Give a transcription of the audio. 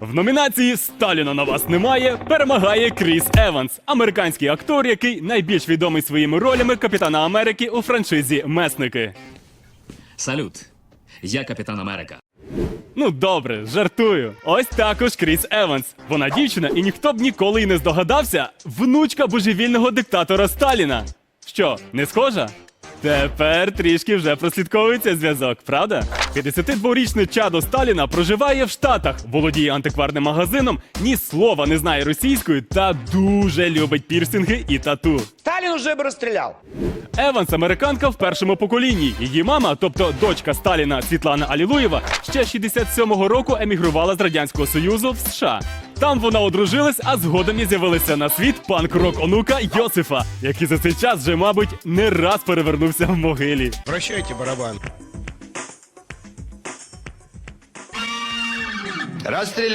В номінації Сталіна на вас немає перемагає Кріс Еванс, американський актор, який найбільш відомий своїми ролями Капітана Америки у франшизі Месники. Салют. Я капітан Америка. Ну добре, жартую. Ось також Кріс Еванс. Вона дівчина, і ніхто б ніколи й не здогадався. Внучка божевільного диктатора Сталіна. Що, не схожа? Тепер трішки вже прослідковується зв'язок, правда? 52-річний чадо Сталіна проживає в Штатах, володіє антикварним магазином, ні слова не знає російською та дуже любить пірсинги і тату. Сталин уже бы расстрелял. Еванс американка в першому поколінні. Її мама, тобто дочка Сталіна Світлана Алілуєва, ще 67-го року емігрувала з радянського союзу в США. Там вона одружилась, а згодом і з'явилися на світ панк-рок онука Йосифа, який за цей час вже, мабуть, не раз перевернувся в могилі. Прощайте, барабан. Расстрелял.